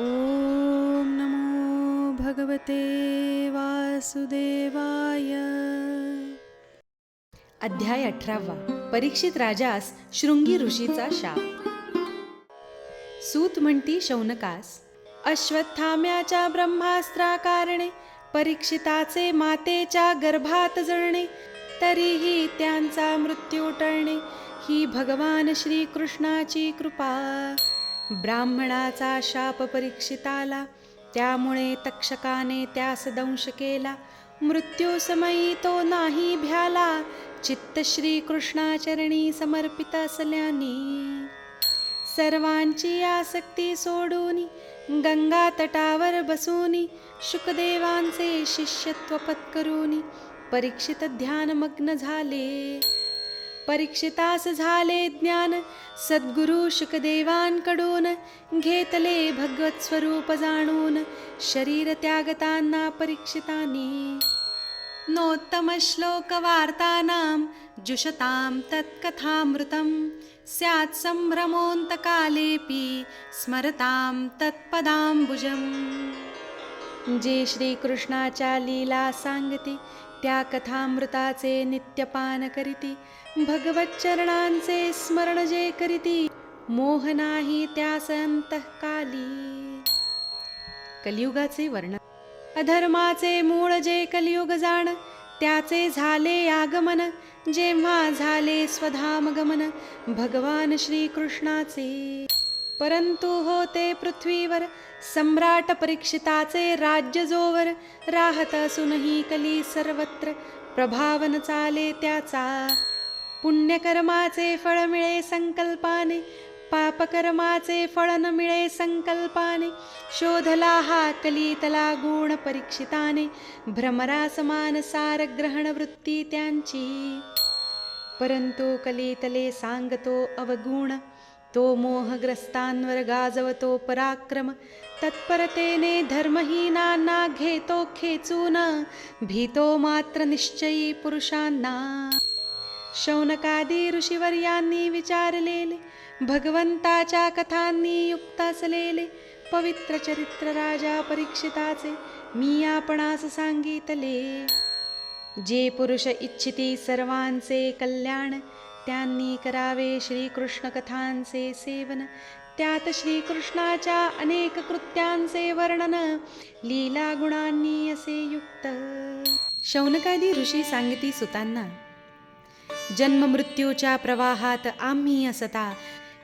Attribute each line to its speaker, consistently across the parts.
Speaker 1: ॐ नमो भगवते वासुदेवाय.
Speaker 2: अध्याय अठरावा. परीक्षित राजास शृंगी ऋषीचा शाप. सूत म्हणती शौनकास अश्वत्थाम्याच्या ब्रह्मास्त्रा कारणे परीक्षिताचे मातेच्या गर्भात जळणे तरीही त्यांचा मृत्यू टळणे ही भगवान श्रीकृष्णाची कृपा. ब्राह्मणाचा शाप परीक्षिताला त्यामुळे तक्षकाने त्यास दंश केला. मृत्यू समयी तो नाही भ्याला चित्त श्री कृष्णाचरणी समर्पित असल्याने. सर्वांची आसक्ती सोडून गंगा तटावर बसून शुकदेवांचे शिष्यत्व पत्करून परीक्षित ध्यानमग्न झाले. परीक्षितास झाले ज्ञान. सद्गुरु शुकदेवांकडून घेतले भगवत स्वरूप जाणून. शरीर त्यागतांना परीक्षितानी नोत्तम श्लोक जुषतां तत्कथामृतं स्यात् सम्भ्रमोऽन्तकालेऽपि स्मरतां तत्पदाम्बुजम्. जे श्रीकृष्णाच्या लीला सांगते त्या कथामृताचे नित्यपान करीती भगवच्चरणांचे स्मरण जे करीती मोह नाही त्यास अंतःकाली. कलियुगाचे वर्णन. अधर्माचे मूळ जे कलियुग जाण त्याचे झाले आगमन जेव्हा झाले स्वधाम गमन भगवान श्रीकृष्णाचे. परंतु होते पृथ्वीवर सम्राट परीक्षिताचे राज्य जोवर राहत असूनही कली सर्वत्र प्रभावन चाले त्याचा. पुण्यकर्माचे फळ मिळे संकल्पाने पापकर्माचे फळ न मिळे संकल्पाने शोधला हा कलितला गुण परीक्षिताने भ्रमरासमान सार ग्रहण वृत्ती त्यांची. परंतु कलितले सांगतो अवगुण तो मोहग्रस्तांवर गाजवतो पराक्रम तत्परतेने धर्महीनांना घेतो खेचून भीतो मात्र निश्चयी पुरुषांना. शौनकादी ऋषीवर्यांनी विचारलेले भगवंताच्या कथांनी युक्त असलेले पवित्र चरित्र राजा परीक्षिताचे मी आपणास सांगितले. जे पुरुष इच्छिती सर्वांचे कल्याण त्यांनी करावे श्रीकृष्ण कथांचे सेवन. त्यात श्रीकृष्णाच्या अनेक कृत्यांचे वर्णन लीला गुणांनी असे युक्त. शौनकादी ऋषी सांगती सुतांना जन्म मृत्यूच्या प्रवाहात आम्ही असता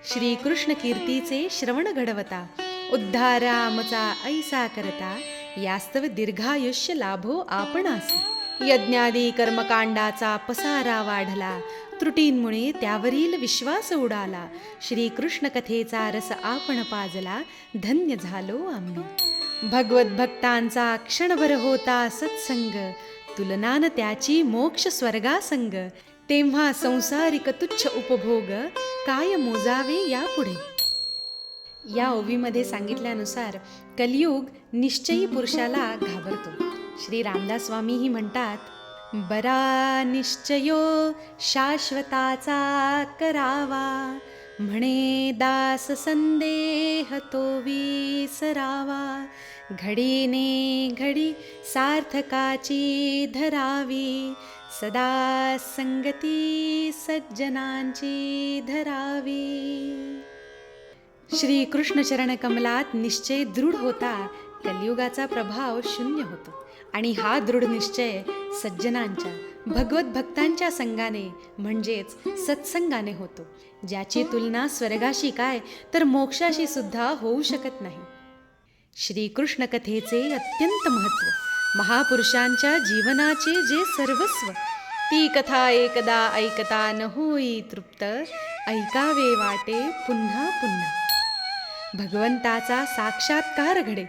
Speaker 2: श्रीकृष्ण कीर्तीचे श्रवण घडवता उद्धारामचा ऐसा करता यास्तव दीर्घायुष्य लाभो आपणास. यज्ञादी कर्मकांडाचा पसारा वाढला त्रुटींमुळे त्यावरील विश्वास उडाला. श्रीकृष्ण कथेचा रस आपण पाजला. धन्य झालो आम्ही. भगवत भक्तांचा क्षणभर होता सत्संग. तुलनान त्याची मोक्ष स्वर्गासंग. तेव्हा संसारिक तुच्छ उपभोग काय मोजावे यापुढे? या ओवीमध्ये सांगितल्यानुसार कलियुग निश्चयी पुरुषाला घाबरतो. श्री रामदास स्वामीही म्हणतात बरा निश्चयो शाश्वताचा करावा. म्हणे दास संदेह तो विसरावा. घडीने घडी सार्थकाची धरावी. सदा संगती सज्जनांची धरावी. श्री कृष्ण चरण कमलात निश्चय दृढ होता. कलियुगाचा प्रभाव शून्य होतो. आणि हा दृढ निश्चय सज्जनांच्या भगवत भक्तांच्या संगाने म्हणजेच सत्संगाने होतो. ज्याची तुलना स्वर्गाशी काय तर मोक्षाशी सुद्धा होऊ शकत नाही. श्रीकृष्ण कथेचे अत्यंत महत्त्व. महापुरुषांच्या जीवनाचे जे सर्वस्व ती कथा एकदा ऐकता न होई तृप्त ऐकावे वाटे पुन्हा पुन्हा. भगवंताचा साक्षात्कार घडे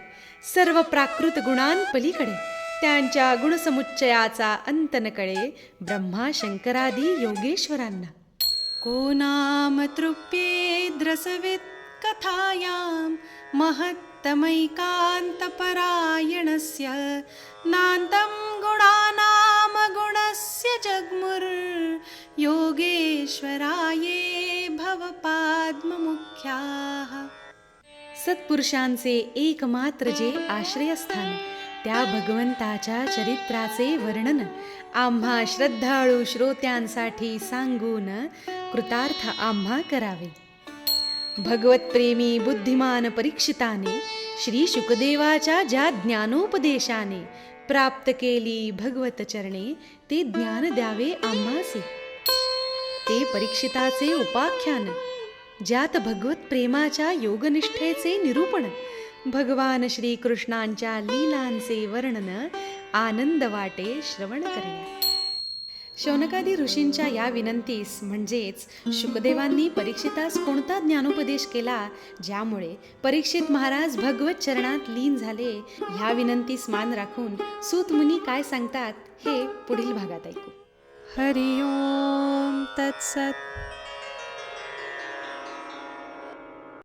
Speaker 2: सर्व प्राकृत गुणांपलीकडे. त्यांच्या गुणसमुच्चयाचा अंत न कळे ब्रह्मा शंकरादी योगेश्वरांना. को नाम तृप्येद्रसवित् कथायां महत्तमैकान्तपरायणस्य नान्तं गुणानाम गुणस्य जग्मुर् योगेश्वराये भवपाद्ममुख्याः.
Speaker 1: सत्पुरुषांचे एकमात्र जे आश्रयस्थान त्या भगवंताच्या चरित्राचे वर्णन. आम्हा श्रद्धाळू श्रोत्यांसाठी सांगून कृतार्थ आम्हा करावे. भगवतप्रेमी बुद्धिमान परीक्षिताने श्री शुकदेवाच्या ज्या ज्ञानोपदेशाने प्राप्त केली भगवत चरणे ते ज्ञान द्यावे आम्हासे. ते परीक्षिताचे उपाख्यान ज्यात भगवत प्रेमाच्या योगनिष्ठेचे निरूपण भगवान श्रीकृष्णांच्या लीलांचे वर्णन आनंद वाटे श्रवण करणे शौनकादी ऋषींच्या या विनंतीस म्हणजेच शुकदेवांनी परीक्षितास कोणता ज्ञानोपदेश केला ज्यामुळे परीक्षित महाराज भगवत चरणात लीन झाले ह्या विनंतीस मान राखून सूतमुनी काय सांगतात हे पुढील भागात ऐकू.
Speaker 2: हरि ओम तत्सत.